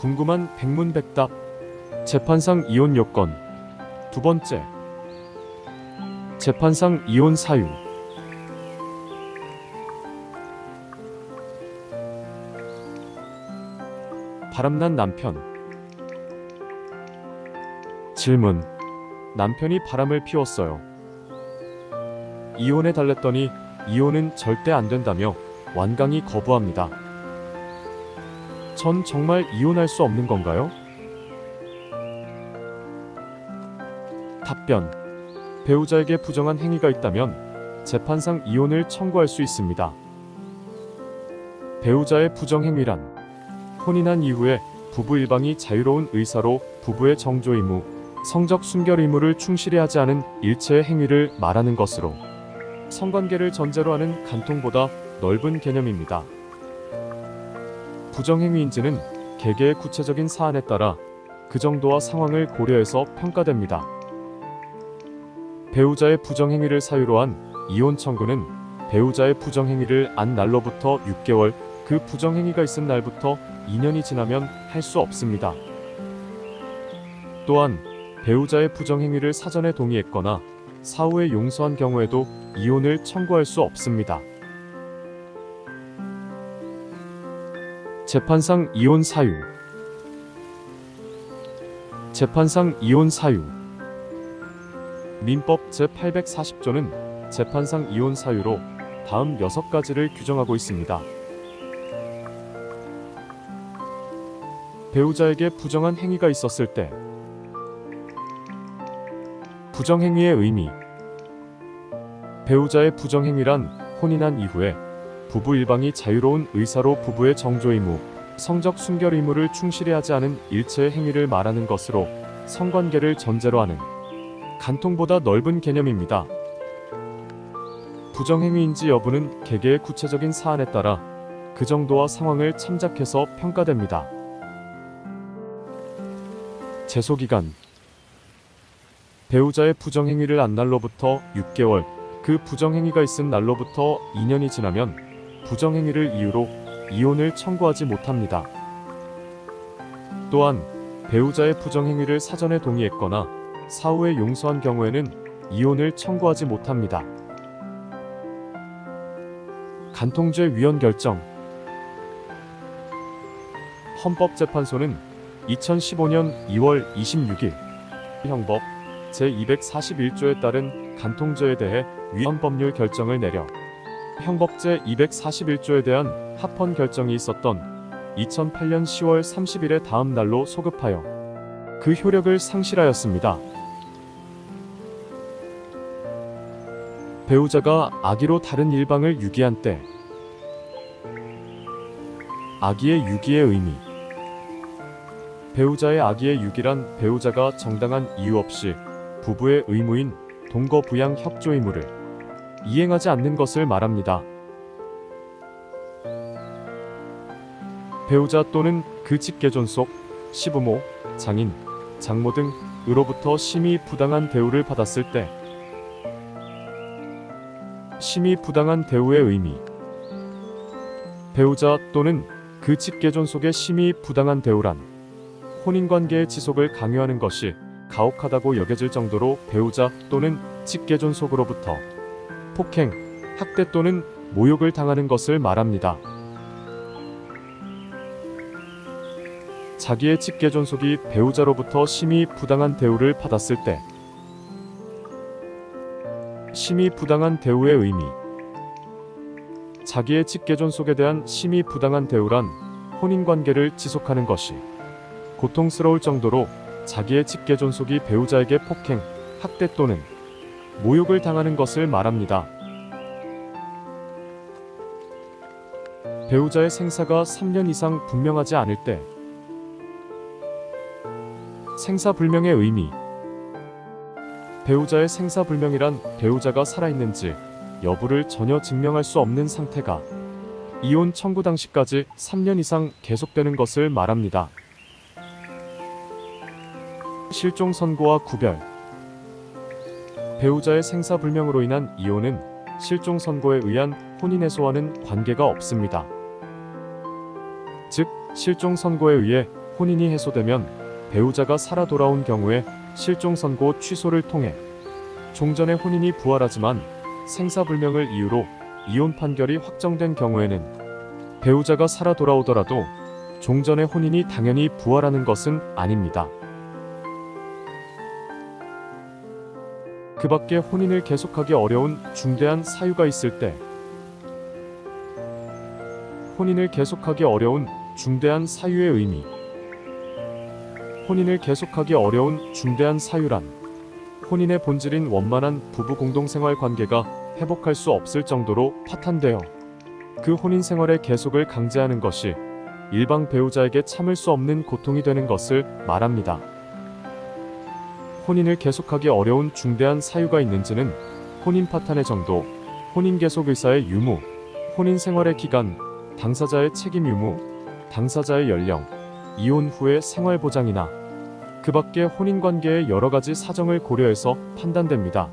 궁금한 백문백답 재판상 이혼 요건 두 번째 재판상 이혼 사유 바람난 남편 질문 남편이 바람을 피웠어요. 이혼에 달랬더니 이혼은 절대 안 된다며 완강히 거부합니다. 전 정말 이혼할 수 없는 건가요? 답변. 배우자에게 부정한 행위가 있다면 재판상 이혼을 청구할 수 있습니다. 배우자의 부정행위란 혼인한 이후에 부부 일방이 자유로운 의사로 부부의 정조 의무, 성적 순결 의무를 충실히 하지 않은 일체의 행위를 말하는 것으로 성관계를 전제로 하는 간통보다 넓은 개념입니다. 부정행위인지는 개개의 구체적인 사안에 따라 그 정도와 상황을 고려해서 평가됩니다. 배우자의 부정행위를 사유로 한 이혼 청구는 배우자의 부정행위를 안 날로부터 6개월, 그 부정행위가 있은 날부터 2년이 지나면 할 수 없습니다. 또한 배우자의 부정행위를 사전에 동의했거나 사후에 용서한 경우에도 이혼을 청구할 수 없습니다. 재판상 이혼 사유. 재판상 이혼 사유. 민법 제840조는 재판상 이혼 사유로 다음 6가지를 규정하고 있습니다. 배우자에게 부정한 행위가 있었을 때. 부정행위의 의미. 배우자의 부정행위란 혼인한 이후에 부부 일방이 자유로운 의사로 부부의 정조 의무, 성적 순결 의무를 충실히 하지 않은 일체의 행위를 말하는 것으로 성관계를 전제로 하는 간통보다 넓은 개념입니다. 부정행위인지 여부는 개개의 구체적인 사안에 따라 그 정도와 상황을 참작해서 평가됩니다. 제소기간 배우자의 부정행위를 한 날로부터 6개월, 그 부정행위가 있은 날로부터 2년이 지나면 부정행위를 이유로 이혼을 청구하지 못합니다. 또한 배우자의 부정행위를 사전에 동의했거나 사후에 용서한 경우에는 이혼을 청구하지 못합니다. 간통죄 위헌 결정 헌법재판소는 2015년 2월 26일 형법 제241조에 따른 간통죄에 대해 위헌 법률 결정을 내려 형법제 241조에 대한 합헌 결정이 있었던 2008년 10월 30일의 다음 날로 소급하여 그 효력을 상실하였습니다. 배우자가 아기로 다른 일방을 유기한 때 아기의 유기의 의미 배우자의 아기의 유기란 배우자가 정당한 이유 없이 부부의 의무인 동거 부양 협조 의무를 이행하지 않는 것을 말합니다. 배우자 또는 그 직계 존 속, 시부모, 장인, 장모 등으로부터 심히 부당한 대우를 받았을 때 심히 부당한 대우의 의미 배우자 또는 그 직계 존 속의 심히 부당한 대우란 혼인관계의 지속을 강요하는 것이 가혹하다고 여겨질 정도로 배우자 또는 직계 존 속으로부터 폭행, 학대 또는 모욕을 당하는 것을 말합니다. 자기의 직계 존속이 배우자로부터 심히 부당한 대우를 받았을 때 심히 부당한 대우의 의미 자기의 직계 존속에 대한 심히 부당한 대우란 혼인 관계를 지속하는 것이 고통스러울 정도로 자기의 직계 존속이 배우자에게 폭행, 학대 또는 모욕을 당하는 것을 말합니다. 배우자의 생사가 3년 이상 분명하지 않을 때 생사불명의 의미 배우자의 생사불명이란 배우자가 살아있는지 여부를 전혀 증명할 수 없는 상태가 이혼 청구 당시까지 3년 이상 계속되는 것을 말합니다. 실종 선고와 구별 배우자의 생사불명으로 인한 이혼은 실종 선고에 의한 혼인 해소와는 관계가 없습니다. 즉 실종 선고에 의해 혼인이 해소되면 배우자가 살아 돌아온 경우에 실종 선고 취소를 통해 종전의 혼인이 부활하지만 생사불명을 이유로 이혼 판결이 확정된 경우에는 배우자가 살아 돌아오더라도 종전의 혼인이 당연히 부활하는 것은 아닙니다. 그 밖에 혼인을 계속하기 어려운 중대한 사유가 있을 때 혼인을 계속하기 어려운 중대한 사유의 의미 혼인을 계속하기 어려운 중대한 사유란 혼인의 본질인 원만한 부부 공동생활 관계가 회복할 수 없을 정도로 파탄되어 그 혼인 생활의 계속을 강제하는 것이 일방 배우자에게 참을 수 없는 고통이 되는 것을 말합니다. 혼인을 계속하기 어려운 중대한 사유가 있는지는 혼인 파탄의 정도, 혼인 계속 의사의 유무, 혼인 생활의 기간, 당사자의 책임 유무, 당사자의 연령, 이혼 후의 생활 보장이나 그 밖의 혼인 관계의 여러 가지 사정을 고려해서 판단됩니다.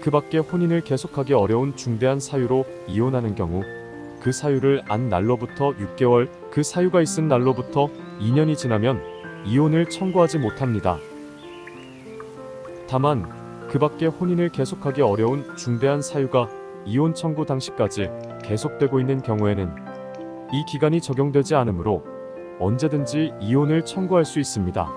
그 밖에 혼인을 계속하기 어려운 중대한 사유로 이혼하는 경우 그 사유를 안 날로부터 6개월, 그 사유가 있은 날로부터 2년이 지나면 이혼을 청구하지 못합니다. 다만 그 밖에 혼인을 계속하기 어려운 중대한 사유가 이혼 청구 당시까지 계속되고 있는 경우에는 이 기간이 적용되지 않으므로 언제든지 이혼을 청구할 수 있습니다.